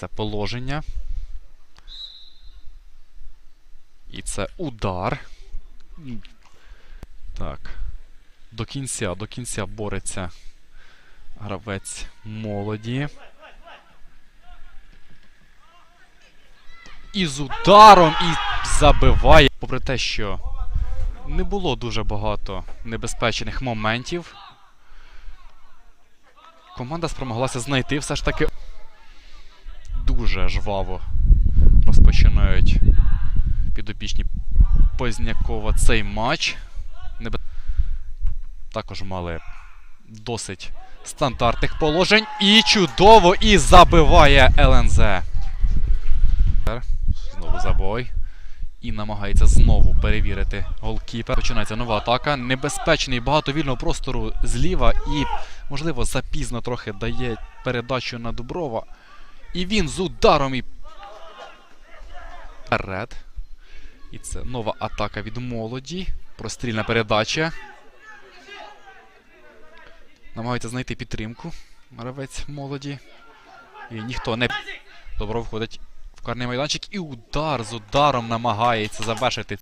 Це положення. І це удар. Так. До кінця, до кінця бореться гравець молоді. І з ударом і забиває. Попри те, що не було дуже багато небезпечних моментів. Команда спромоглася знайти все ж таки дуже жваво розпочинають підопічні Познякова цей матч. Також мали досить стандартних положень. І чудово! І забиває ЛНЗ. Знову забой. І намагається знову перевірити голкіпер. Починається нова атака. Небезпечний, багато вільного простору зліва і, можливо, запізно трохи дає передачу на Дуброва. І він з ударом і. Вперед. І це нова атака від молоді. Прострільна передача. Намагаються знайти підтримку. Гравець молоді. І ніхто не. Добро входить в карний майданчик. І удар з ударом намагається завершити